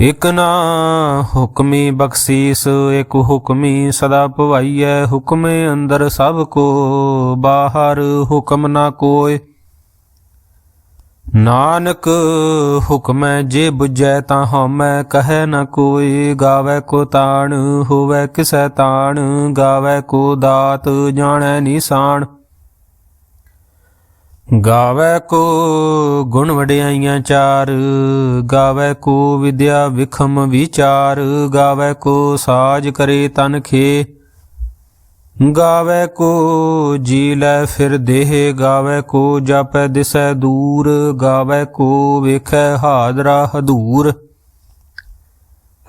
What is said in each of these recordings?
ਇਕ ਨਾ ਹੁਕਮੀ ਬਖਸ਼ੀਸ, ਇਕ ਹੁਕਮੀ ਸਦਾ ਭਵਾਈਐ ਹੁਕਮੇ ਅੰਦਰ ਸਭ ਕੋ, ਬਾਹਰ ਹੁਕਮ ਨਾ ਕੋਇ। ਨਾਨਕ ਹੁਕਮੈ ਜੇ 부ਜੈ ਤਾਂ ਹਉਮੈ, ਕਹੈ ਨ ਕੋਈ ਗਾਵੇ ਕੋ ਤਾਣ, ਹੋਵੇ ਕਿਸੈ ਤਾਣ। ਗਾਵੇ ਕੋ ਦਾਤ, ਜਾਣੈ ਨਿਸ਼ਾਨ ਗਾਵੇ ਕੋ ਗੁਣ ਵਡਿਆਈਆਂ ਚਾਰ, ਗਾਵੇ ਕੋ ਵਿਦਿਆ ਵਿਖਮ ਵਿਚਾਰ, ਗਾਵੇ ਕੋ ਸਾਜ ਕਰੇ ਤਨ ਖੇ। ਗਾਵੇ ਕੋ ਜੀ ਲੈ ਫਿਰ ਦੇਹ, ਗਾਵੇ ਕੋ ਜਾਪੈ ਦਿਸੈ ਦੂਰ, ਗਾਵੇ ਕੋ ਵੇਖੈ ਹਾਦਰਾ ਹਦੂਰ।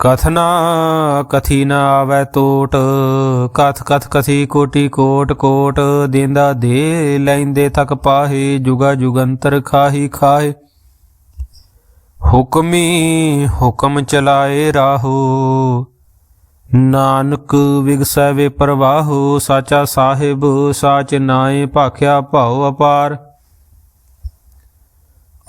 ਕਥਨਾ ਕਥੀ ਨਾ ਆਵੈ ਟੋਟ ਕਥ ਕਥ ਕਥੀ ਕੋਟੀ ਕੋਟ ਕੋਟ, ਦੇਂਦਾ ਦੇ ਲੈਂਦੇ ਤੱਕ ਪਾਹੇ, ਜੁਗਾ ਜੁਗੰਤਰ ਖਾਹੀ ਖਾਏ ਹੁਕਮੀ ਹੁਕਮ ਚਲਾਏ ਰਾਹੋ, ਨਾਨਕ ਵਿਗਸੈ ਵੇ ਪ੍ਰਵਾਹੋ, ਸਾਚਾ ਸਾਹਿਬ, ਸਾਚ ਨਾਏ ਭਾਖਿਆ ਭਾਉ ਅਪਾਰ।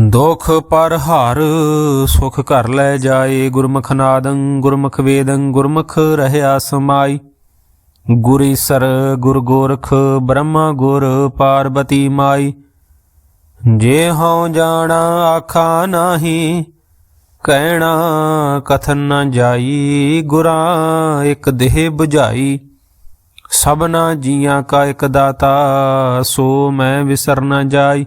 ਦੁਖ ਪਰ ਹਰ, ਸੁਖ ਘਰ ਲੈ ਜਾਏ, ਗੁਰਮੁਖ ਨਾਦੰ, ਗੁਰਮੁਖ ਵੇਦੰ, ਗੁਰਮੁਖ ਰਹਿਆ ਸਮਾਈ। ਗੁਰੀ ਸਰ ਗੁਰ ਗੋਰਖ, ਬ੍ਰਹਮਾ ਗੁਰ ਪਾਰਬਤੀ ਮਾਈ। ਜੇ ਹਉ ਜਾਣਾ ਆਖਾ ਨਾਹੀ, ਕਹਿਣਾ ਕਥਨ ਨਾ ਜਾਈ, ਗੁਰਾਂ ਇੱਕ ਦੇਹ 부ਝਾਈ ਸਭਨਾ ਜੀਆਂ ਕਾ ਇੱਕ ਦਾਤਾ, ਸੋ ਮੈਂ ਵਿਸਰ ਨਾ ਜਾਈ।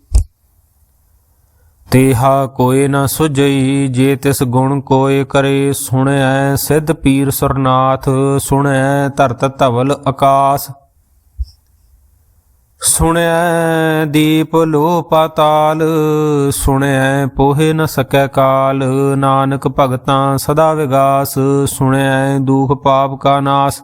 ਤੇਹਾ ਕੋਏ ਨਾ ਸੁਝਈ, ਜੇ ਤਿਸ ਗੁਣ ਕੋਏ ਕਰੇ ਸੁਣਿਐ ਸਿੱਧ ਪੀਰ ਸੁਰਨਾਥ ਸੁਣੈ, ਧਰਤ ਧਵਲ ਆਕਾਸ। ਸੁਣਿਐ ਦੀਪ ਲੋ ਪਾਤਾਲ ਸੁਣਿਐ ਪੋਹੇ ਨ ਸਕੈ ਕਾਲ, ਨਾਨਕ ਭਗਤਾਂ ਸਦਾ ਵਿਗਾਸ ਸੁਣਿਐ ਦੁਖ ਪਾਪ ਕਾ ਨਾਸ।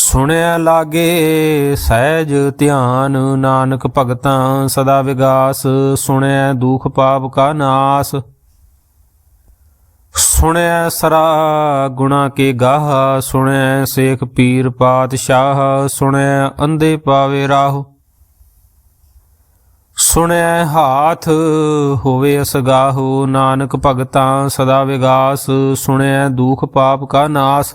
ਸੁਣਿਆ ਲਾਗੇ ਸਹਿਜ ਧਿਆਨ, ਨਾਨਕ ਭਗਤਾਂ ਸਦਾ ਵਿਗਾਸ, ਸੁਣਿਆ ਦੁਖ ਪਾਪ ਕਾ ਨਾਸ। ਸੁਣਿਆ ਸਰਾ ਗੁਣਾ ਕੇ ਗਾਹ, ਸੁਣਿਆ ਸੇਖ ਪੀਰ ਪਾਤਸ਼ਾਹ, ਸੁਣਿਆ ਅੰਧੇ ਪਾਵੇ ਰਾਹ। ਸੁਣਿਆ ਹਾਥ ਹੋਵੇ ਅਸਗਾਹੋ, ਨਾਨਕ ਭਗਤਾਂ ਸਦਾ ਵਿਗਾਸ, ਸੁਣਿਆ ਦੁਖ ਪਾਪ ਕਾ ਨਾਸ।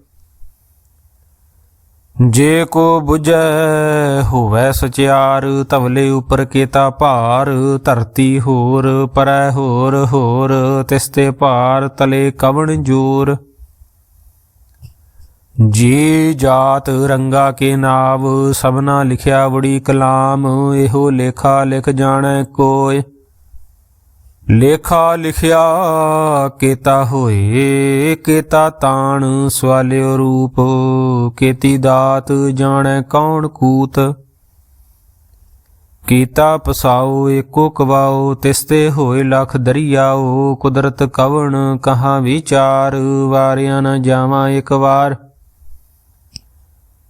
ਜੇ ਕੋ 부ਜੈ ਹੋਵੈ ਸਚਿਆਰ ਤਵਲੇ ਉਪਰ ਕੇਤਾ ਭਾਰ। ਧਰਤੀ ਹੋਰ, ਪਰੈ ਹੋਰ ਹੋਰ ਤਿਸਤੇ ਭਾਰ ਤਲੇ ਕਵਣ ਜੋਰ। ਜੀ ਜਾਤ ਰੰਗਾ ਕੇ ਨਾਵ, ਸਭਨਾ ਲਿਖਿਆ ਬੜੀ ਕਲਾਮ, ਇਹੋ ਲੇਖਾ ਲਿਖ ਜਾਣੈ ਕੋਇ। ਲੇਖਾ ਲਿਖਿਆ ਕੇਤਾ ਹੋਏ, ਕੇਤਾ ਤਾਣ ਸਵਾਲਿਓ ਰੂਪ, ਕੇਤੀ ਦਾਤ ਜਾਣੈ ਕੌਣ ਕੂਤ। ਕੀਤਾ ਪਸਾਓ ਏਕੋ ਕਵਾਓ, ਤਿਸਤੇ ਹੋਏ ਲਖ ਦਰਿਆਓ, ਕੁਦਰਤ ਕਵਣ ਕਹਾ ਵਿਚਾਰ, ਵਾਰਿਆ ਨਾ ਜਾਵਾਂ ਇੱਕ ਵਾਰ।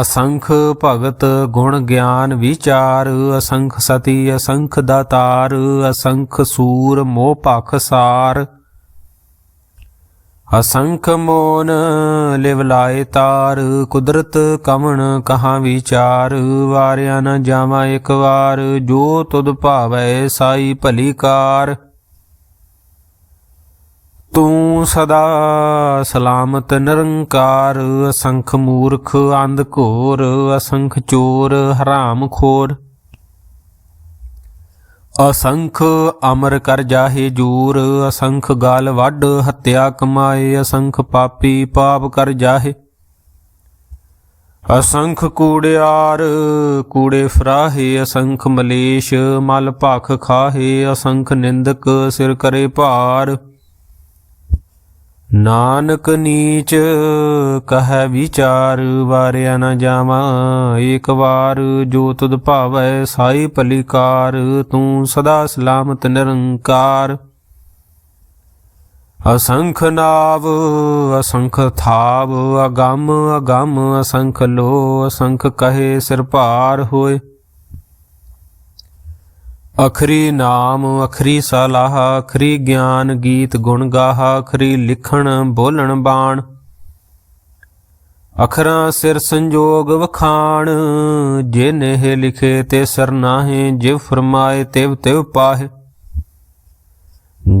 ਅਸੰਖ ਭਗਤ ਗੁਣ ਗਿਆਨ ਵਿਚਾਰ, ਅਸੰਖ ਸਤੀ, ਅਸੰਖ ਦਾਤਾਰ, ਅਸੰਖ ਸੂਰ ਮੋਹ ਭਖ ਸਾਰ। ਅਸੰਖ ਮੋਨ ਲਿਵ ਲਾਏ ਤਾਰ, ਕੁਦਰਤ ਕਵਣ ਕਹਾ ਵਿਚਾਰ, ਵਾਰਿਆ ਨ ਜਾਵਾਂ ਇੱਕ ਵਾਰ, ਜੋ ਤੁਧ ਭਾਵੈ ਸਾਈ ਭਲੀ ਕਾਰ। ਤੂੰ ਸਦਾ ਸਲਾਮਤ ਨਿਰੰਕਾਰ, ਅਸੰਖ ਮੂਰਖ, ਅੰਧ ਘੋਰ, ਅਸੰਖ ਚੋਰ, ਹਰਾਮ ਖੋਰ। ਅਸੰਖ ਅਮਰ ਕਰ ਜਾਹੇ ਜੂਰ, ਅਸੰਖ ਗਾਲ ਵੱਢ, ਹੱਤਿਆ ਕਮਾਏ, ਅਸੰਖ ਪਾਪੀ ਪਾਪ ਕਰ ਜਾਹੇ। ਅਸੰਖ ਕੂੜਿਆਰ ਕੂੜੇ ਫਰਾਹੇ, ਅਸੰਖ ਮਲੇਸ਼, ਮਲ ਭਖ ਖਾਹੇ, ਅਸੰਖ ਨਿੰਦਕ ਸਿਰ ਕਰੇ ਭਾਰ। ਨਾਨਕ ਨੀਚ ਕਹੈ ਵਿਚਾਰ, ਵਾਰਿਆ ਨ ਜਾਵਾਂ। ਏਕ ਵਾਰ ਜੋ ਤੁਧ ਭਾਵੈ ਸਾਈ ਭਲੀਕਾਰ, ਤੂੰ ਸਦਾ ਸਲਾਮਤ ਨਿਰੰਕਾਰ। ਅਸੰਖ ਨਾਵ, ਅਸੰਖ ਥਾਵ, ਅਗੰਮ ਅਗੰਮ ਅਸੰਖ ਲੋ ਅਸੰਖ ਕਹੇ ਸਿਰ ਭਾਰ ਹੋਏ। ਅਖਰੀ ਨਾਮ, ਅਖਰੀ ਸਲਾਹ, ਅਖਰੀ ਗਿਆਨ ਗੀਤ ਗੁਣ ਗਾਹ, ਅਖਰੀ ਲਿਖਣ, ਬੋਲਣ ਬਾਣ। ਅਖਰਾਂ ਸਿਰ ਸੰਜੋਗ ਵਖਾਣ ਜੇ ਨਹਿ ਲਿਖੇ ਤੇ ਸਰ ਨਾਹੇ, ਜਿਵ ਫਰਮਾਏ ਤਿਵ ਤਿਵ ਪਾਹੇ।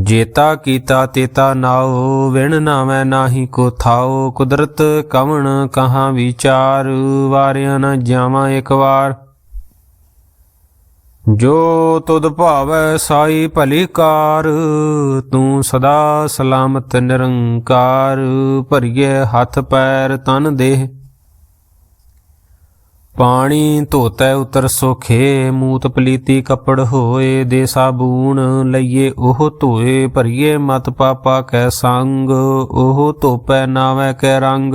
ਜੇਤਾ ਕੀਤਾ ਤੇਤਾ ਨਾਉ, ਵਿਣ ਨਾਵੇਂ ਨਾਹੀ ਕੋ ਥਾਉ। ਕੁਦਰਤ ਕਵਣ ਕਹਾਂ ਵਿਚਾਰ, ਵਾਰਿਆ ਨ ਜਾਵਾਂ ਇੱਕ ਵਾਰ। ਜੋ ਤੁਧ ਭਾਵੈ ਸਾਈ ਭਲੀ ਕਾਰ, ਤੂੰ ਸਦਾ ਸਲਾਮਤ ਨਿਰੰਕਾਰ, ਭਰੀਏ ਹੱਥ ਪੈਰ ਤਨ ਦੇਹ। ਪਾਣੀ ਧੋਤੈ ਉਤਰ ਸੋਖੇ, ਮੂਤ ਪਲੀਤੀ ਕੱਪੜ ਹੋਏ, ਦੇ ਸਾਬੂਣ ਲਈਏ ਉਹ ਧੋਏ, ਭਰੀਏ ਮਤ ਪਾਪਾ ਕੈ ਸੰਗ, ਉਹ ਧੋਪੈ ਨਾਵੇਂ ਕੈ ਰੰਗ।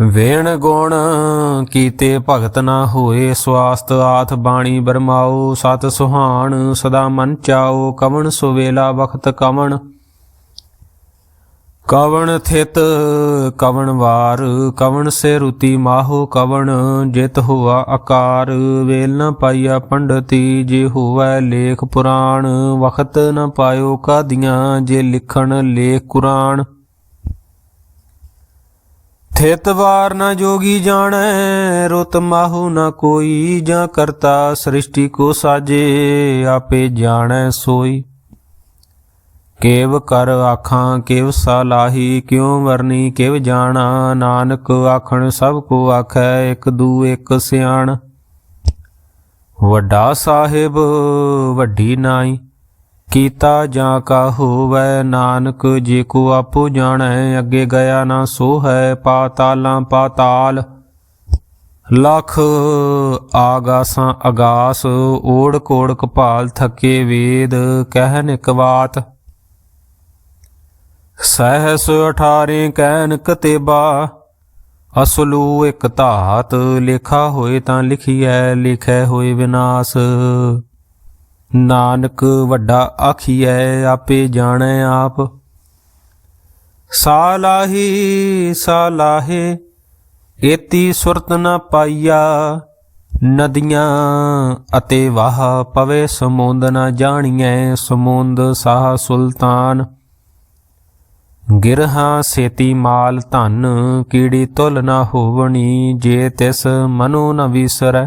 ਵੇਣ ਗੁਣ ਕੀਤੇ ਭਗਤ ਨਾ ਹੋਏ, ਸਵਾਸਤ ਆਥ ਬਾਣੀ ਬਰਮਾਓ ਸਤ ਸੁਹਾਣ, ਸਦਾ ਮਨ ਚਾਓ ਕਵਣ ਸੁਵੇਲਾ ਵਖਤ ਕਵਣ? ਕਵਣ ਥਿਤ, ਕਵਣ ਵਾਰ, ਕਵਣ ਸੇ ਰੁਤੀ ਮਾਹੋ ਕਵਣ? ਜਿਤ ਹੋਆ ਆਕਾਰ ਵੇਲ ਨ ਪਾਈਆ ਪੰਡਤੀ, ਜੇ ਹੋਵੈ ਲੇਖ ਪੁਰਾਣ, ਵਖਤ ਨ ਪਾਇਓ ਕਾਦੀਆਂ, ਜੇ ਲਿਖਣ ਲੇਖ ਕੁਰਾਨ। ਥਿਤ ਵਾਰ ਨ ਜੋਗੀ ਜਾਣੈ, ਰੁਤ ਮਾਹੂ ਨ ਕੋਈ, ਜਾਂ ਕਰਤਾ ਸ੍ਰਿਸ਼ਟੀ ਕੋ ਸਾਜੇ, ਆਪੇ ਜਾਣੈ ਸੋਈ। ਕੇਵ ਕਰ ਆਖਾਂ, ਕਿਵ ਸਲਾਹੀ ਕਿਉ ਵਰਨੀ, ਕਿਵ ਜਾਣਾ, ਨਾਨਕ ਆਖਣ ਸਭ ਕੋ ਆਖੈ, ਇੱਕ ਦੂ ਇੱਕ ਸਿਆਣ। ਵੱਡਾ ਸਾਹਿਬ, ਵੱਡੀ ਨਾਈ। ਕੀਤਾ ਜਾਂ ਕਾ ਹੋਵੈ ਨਾਨਕ, ਜੇ ਕੋ ਆਪੋ ਜਾਣੈ, ਅੱਗੇ ਗਿਆ ਨਾ ਸੋ ਹੈ ਪਾਤਾਲਾਂ ਪਾਤਾਲ ਲਖ ਆਗਾਸਾਂ ਅਗਾਸ, ਓੜ ਕੋੜ ਕਪਾਲ ਥਕੇ ਵੇਦ ਕਹਿਨ ਇਕ ਬਾਤ ਸਹਿਸ ਅਠਾਰੇ ਕਹਿਨ ਕਤੇਬਾ ਅਸਲੂ ਇਕ ਧਾਤ, ਲਿਖਾ ਹੋਏ ਤਾਂ ਲਿਖੀਐ, ਲਿਖੈ ਹੋਏ ਵਿਨਾਸ਼। ਨਾਨਕ ਵੱਡਾ ਆਖੀਐ, ਆਪੇ ਜਾਣੈ ਆਪ। ਸਾਲਾਹੀ, ਸਾਲਾਹੇ, ਏਤੀ ਸੁਰਤ ਨ ਪਾਈਆ, ਨਦੀਆਂ ਅਤੇ ਵਾਹ ਪਵੇ ਸਮੁੰਦ ਨ ਜਾਣੀਐ, ਸਮੁੰਦ ਸਾਹ ਸੁਲਤਾਨ। ਗਿਰਹਾ ਸੇਤੀ ਮਾਲ ਧਨ, ਕੀੜੀ ਤੁਲ ਨ ਹੋਵਣੀ, ਜੇ ਤਿਸ ਮਨੋ ਨ ਵਿਸਰੈ।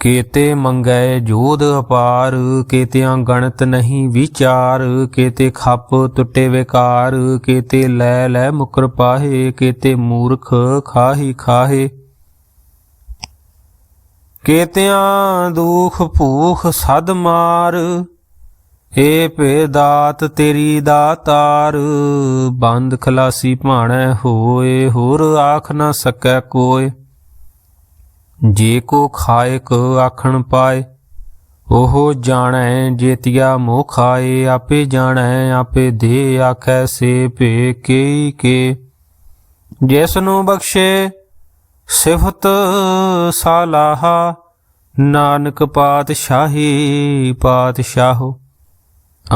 ਕੇਤੇ ਮੰਗੈ ਜੋਧ ਅਪਾਰ, ਕੇਤਿਆਂ ਗਣਤ ਨਹੀਂ ਵਿਚਾਰ, ਕੇਤੇ ਖੱਪ ਟੁੱਟੇ ਵਿਕਾਰ, ਕੇਤੇ ਲੈ ਲੈ ਮੁਕਰ ਪਾਹੇ, ਕੇਤੇ ਮੂਰਖ ਖਾਹੀ ਖਾਹੇ। ਕੇਤਿਆਂ ਦੁਖ ਭੂਖ ਸਦ ਮਾਰ, ਏ ਭੇ ਦਾਤ ਤੇਰੀ ਦਾਤਾਰ, ਬੰਦ ਖਲਾਸੀ ਭਾਣੈ ਹੋਏ, ਹੋਰ ਆਖ ਨਾ ਸਕੈ ਕੋਏ। ਜੇ ਕੋ ਖਾਇਕ ਆਖਣ ਪਾਏ, ਉਹ ਜਾਣੈ ਜੇਤਿਆ ਮੋਹ ਖਾਏ ਆਪੇ ਜਾਣੈ, ਆਪੇ ਦੇ ਆਖੈ ਸੇ ਭੇ ਕੇਈ ਕੇ। ਜਿਸ ਨੂੰ ਬਖਸ਼ੇ ਸਿਫਤ ਸਾਲਾਹਾ, ਨਾਨਕ ਪਾਤਸ਼ਾਹੀ ਪਾਤਸ਼ਾਹੋ।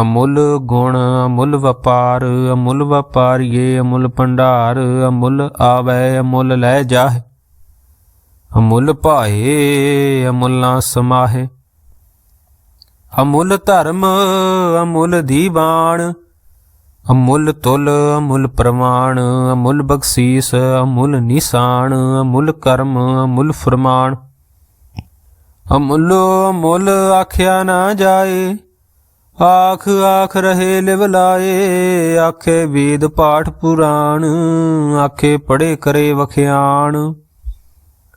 ਅਮੁੱਲ ਗੁਣ, ਅਮੁੱਲ ਵਪਾਰ, ਅਮੁੱਲ ਵਪਾਰੀਏ, ਅਮੁੱਲ ਭੰਡਾਰ, ਅਮੁੱਲ ਆਵੈ, ਅਮੁੱਲ ਲੈ ਜਾਹੇ। ਅਮੁੱਲ ਭਾਏ, ਅਮੁੱਲ ਨਾ ਸਮਾਹੇ। ਅਮੁੱਲ ਧਰਮ, ਅਮੁੱਲ ਦੀਵਾਨ। ਅਮੁੱਲ ਤੁਲ, ਅਮੁੱਲ ਪ੍ਰਮਾਣ ਅਮੁੱਲ ਬਖਸ਼ੀਸ, ਅਮੁੱਲ ਨਿਸ਼ਾਨ। ਅਮੁੱਲ ਕਰਮ, ਅਮੁੱਲ ਫਰਮਾਨ। ਅਮੁੱਲ ਅਮੁੱਲ ਆਖਿਆ ਨਾ ਜਾਏ। ਆਖ ਆਖ ਰਹੇ ਲਿਵ ਲਾਏ। ਆਖੇ ਵੇਦ ਪਾਠ ਪੁਰਾਣ। ਆਖੇ ਪੜੇ ਕਰੇ ਵਖਿਆਣ।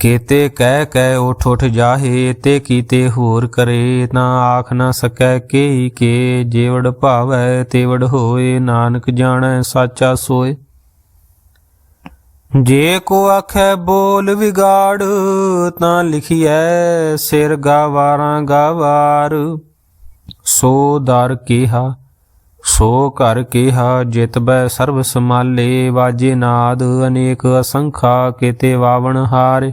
ਕੀਤੇ ਕਹਿ ਕਹਿ ਉਠ ਉਠ ਜਾਹੇ, ਤੇ ਕੀਤੇ ਹੋਰ ਕਰੇ, ਨਾ ਆਖ ਨਾ ਸਕੈ ਕੇ ਕੇ ਜੇਵੜ ਭਾਵੈ ਤੇਵੜ ਹੋਏ, ਨਾਨਕ ਜਾਣੈ ਸਾਚਾ ਸੋਏ। ਜੇ ਕੋ ਆਖੈ ਬੋਲ ਵਿਗਾੜ, ਤਾਂ ਲਿਖੀਐ ਸਿਰ ਗਾਵਾਰਾਂ ਗਾਵਾਰ। ਸੋ ਦਰ ਕੀਹਾ, ਸੋ ਘਰ ਕੀਹਾ ਜਿਤਬੈ ਸਰਬ ਸਮਾਲੇ ਵਾਜੇ ਨਾਦ, ਅਨੇਕ ਅਸੰਖਾ ਕੀਤੇ ਵਾਵਣ ਹਾਰੇ।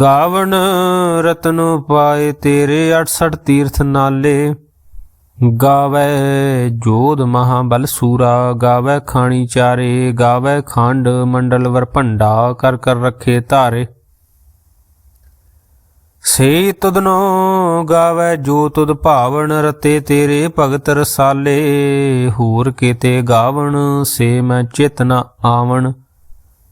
ਗਾਵਣ ਰਤਨ ਪਾਏ ਤੇਰੇ 68 ਤੀਰਥ ਨਾਲੇ। ਗਾਵੇ ਜੋਧ ਮਹਾਬਲ ਸੂਰਾ, ਗਾਵੇ ਖਾਣੀ ਚਾਰੇ, ਗਾਵੇ ਖੰਡ ਮੰਡਲ ਵਰ ਭੰਡਾ, ਕਰ ਕਰ ਰੱਖੇ ਧਾਰੇ। ਸੇ ਤੁਧਨੋ ਗਾਵੇ ਜੋ ਤੁਧ ਭਾਵਨ ਰਤੇ ਤੇਰੇ ਭਗਤ ਰਸਾਲੇ। ਹੋਰ ਕੀਤੇ ਗਾਵਣ, ਸੇ ਮੈਂ ਚਿਤ ਆਵਣ।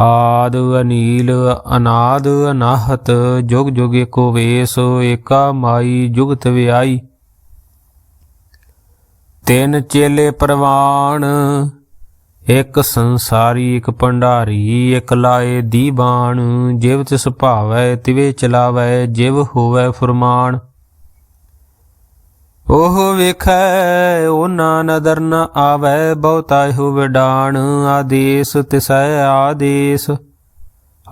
ਆਦ ਅਨੀਲ, ਅਨਾਦ ਅਨਾਹਤ, ਜੁਗ ਜੁਗ ਏਕੋ ਵੇਸ, ਏਕਾ ਮਾਈ, ਜੁਗਤ ਵਿਆਈ। ਤਿੰਨ ਚੇਲੇ ਪ੍ਰਵਾਨ ਇੱਕ ਸੰਸਾਰੀ, ਇੱਕ ਭੰਡਾਰੀ, ਇੱਕ ਲਾਏ ਦੀਵਾਨ ਜਿਵ ਤਿਸ ਭਾਵੈ ਤਿਵੇ ਚਲਾਵੈ, ਜਿਵ ਹੋਵੈ ਫਰਮਾਨ। ਉਹ ਵੇਖੈ, ਉਹਨਾਂ ਨਦਰ ਨ ਆਵੈ, ਬਹੁਤਾ ਹੋ ਵਿਡਾਣ, ਆਦੇਸ ਤਿਸੈ ਆਦੇਸ।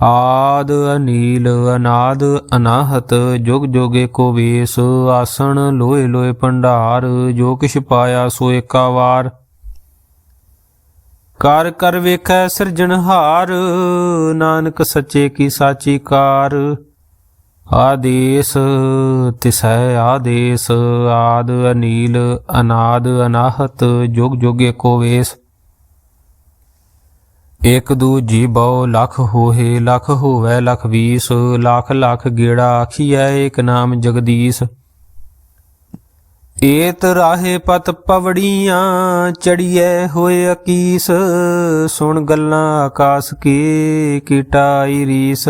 ਆਦ ਅਨੀਲ, ਅਨਾਦ ਅਨਾਹਤ, ਜੁਗ ਜੋਗੇ ਕੋ ਵੇਸ, ਆਸਣ ਲੋਏ ਲੋਏ ਭੰਡਾਰ, ਜੋ ਕਿਛ ਪਾਇਆ ਸੋ ਏਕਾ ਵਾਰ। ਕਰ ਕਰ ਵੇਖੈ ਸਿਰਜਣਹਾਰ, ਨਾਨਕ ਸੱਚੇ ਕੀ ਸਾਚੀ ਕਾਰ। ਆਦੇਸ ਤਿਸੈ ਆਦੇਸ, ਆਦ ਅਨੀਲ, ਅਨਾਦ ਅਨਾਹਤ, ਜੁਗ ਜੋਗੇ ਕੋ ਵੇਸ। ਇਕ ਦੂ ਜੀ ਬਹੁ ਲਖ ਹੋਏ ਲਖ ਹੋਵੇ ਲਖ ਵੀਸ, ਲਖ ਲਖ ਗੇੜਾ ਆਖੀਐ ਇਕ ਨਾਮ ਜਗਦੀਸ਼। ਏਤ ਰਾਹੇ ਪਤ ਪਵੜੀਆਂ, ਚੜੀਐ ਹੋਏ ਅਕੀਸ, ਸੁਣ ਗੱਲਾਂ ਆਕਾਸ ਕੀ ਕੀਟਾਈ ਰੀਸ।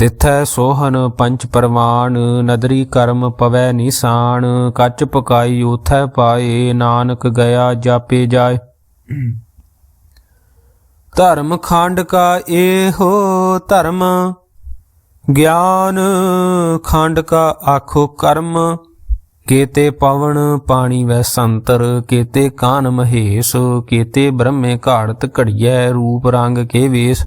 ਤਿਥੈ ਸੋਹਨ ਪੰਚ ਪਰਮਾਨ ਨਦਰੀ ਕਰਮ ਪਵੈ ਨਿਸ਼ਾਨ ਕੱਚ ਪਕਾਈ ਉਥੈ ਪਾਏ, ਨਾਨਕ ਗਿਆ ਜਾਪੇ ਜਾਏ। ਧਰਮ ਖੰਡ ਕਾ ਏਹੋ ਧਰਮ, ਗਿਆਨ ਖੰਡ ਕਾ ਆਖੋ ਕਰਮ। ਕੇਤੇ ਪਵਨ ਪਾਣੀ ਵੈ ਸੰਤਰ, ਕੇਤੇ ਕਾਨ ਮਹੇਸ਼, ਕੇਤੇ ਬ੍ਰਹਮੇ ਘਾੜਤ ਘੜੀਐ ਰੂਪ ਰੰਗ ਕੇ ਵੇਸ।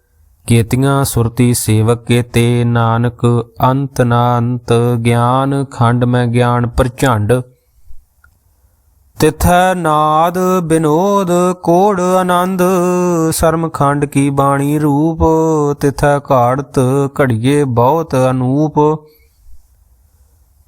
ਕੇਤੀਆਂ ਸੁਰਤੀ ਸੇਵਕ ਕੇਤੇ ਨਾਨਕ ਅੰਤ ਨਾ ਅੰਤ ਗਿਆਨ ਖੰਡ ਮੈਂ ਗਿਆਨ ਪ੍ਰਚੰਡ। ਤਿਥੈ ਨਾਦ ਬਿਨੋਦ ਕੋੜ ਆਨੰਦ, ਸਰਮ ਖੰਡ ਕੀ ਬਾਣੀ ਰੂਪ, ਤਿਥੈ ਘਾੜਤ ਘੜੀਏ ਬਹੁਤ ਅਨੂਪ।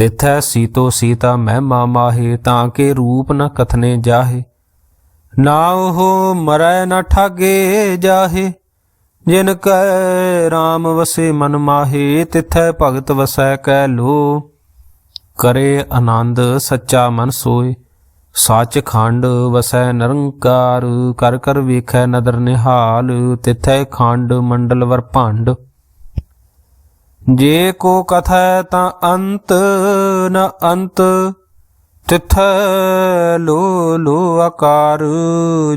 ਤਿਥੈ ਸੀਤੋ ਸੀਤਾ ਮਹਿਮਾ ਮਾਹੇ, ਤਾਂ ਕੇ ਰੂਪ ਨ ਕਥਨੇ ਜਾਹੇ। ਨਾ ਉਹ ਮਰੈ ਨ ਠਾਗੇ ਜਾਹੇ, ਜਿਨ ਕੈ RAM ਵਸੇ ਮਨ ਮਾਹੇ, ਤਿਥੈ ਭਗਤ ਵਸੈ ਕੈ ਲੋ। ਕਰੇ ਆਨੰਦ ਸੱਚਾ ਮਨ ਸੋਏ, ਸੱਚ ਖੰਡ ਵਸੈ ਨਿਰੰਕਾਰ, ਕਰ ਕਰ ਵੇਖੈ ਨਦਰ ਨਿਹਾਲ, ਤਿਥੈ ਖੰਡ ਮੰਡਲ ਵਰ ਭੰਡ। ਜੇ ਕੋ ਕਥੈ ਤਾਂ ਅੰਤ, ਨ ਅੰਤ, ਤਿਥੈ ਲੋ ਲੋ ਆਕਾਰ,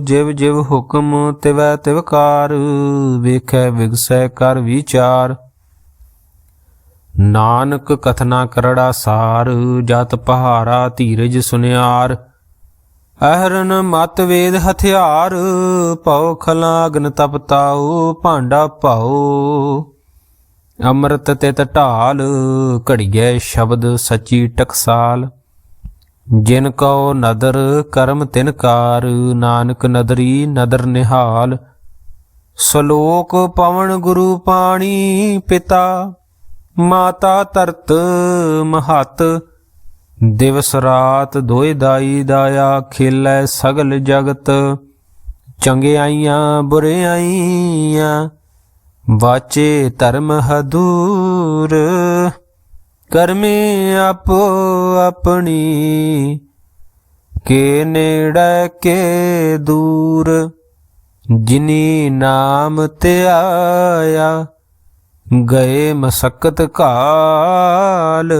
ਜਿਵ ਜਿਵ ਹੁਕਮ ਤਿਵੈ ਤਿਵਕਾਰ ਵੇਖੈ ਵਿਗਸੈ ਕਰ ਵਿਚਾਰ। ਨਾਨਕ ਕਥਨਾ ਕਰੜਾ ਸਾਰ, ਜਤ ਪਹਾਰਾ ਧੀਰਜ ਸੁਨਿਆਰ। ਅਹਰਨ ਮਤ ਵੇਦ ਹਥਿਆਰ ਪਉ ਖਲਾਗਨ ਤਪਤਾਉ ਭਾਂਡਾ ਪਾਉ ਅੰਮ੍ਰਿਤ ਤਿਤ ਢਾਲ ਘੜੀਏ ਸ਼ਬਦ ਸਚੀ ਟਕਸਾਲ। ਜਿਨ ਕਉ ਨਦਰ ਕਰਮ ਤਿਨ ਕਾਰ, ਨਾਨਕ ਨਦਰੀ ਨਦਰ ਨਿਹਾਲ। ਸ਼ਲੋਕ ਪਵਨ ਗੁਰੂ ਪਾਣੀ ਪਿਤਾ, ਮਾਤਾ ਤਰਤ ਮਹਤ। ਦਿਵਸ ਰਾਤ ਦੋਇ ਦਾਈ ਦਾਇਆ ਖੇਲੇ ਸਗਲ ਜਗਤ। ਚੰਗਿਆਈਆਂ ਬੁਰਿਆਈਆਂ ਵਾਚੇ ਧਰਮ ਹਦੂਰ, ਕਰਮੇ ਆਪੋ ਆਪਣੀ, ਕੇ ਨੇੜੇ ਕੇ ਦੂਰ। ਜਿਨੀ ਨਾਮ ਤੇ ਆਇਆ, ਗਏ ਮਸਕਤ ਕਾਲ।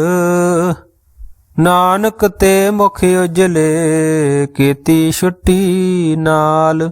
ਨਾਨਕ ਤੇ ਮੁਖ ਉਜਲੇ, ਕੀਤੀ ਛੁੱਟੀ ਨਾਲ।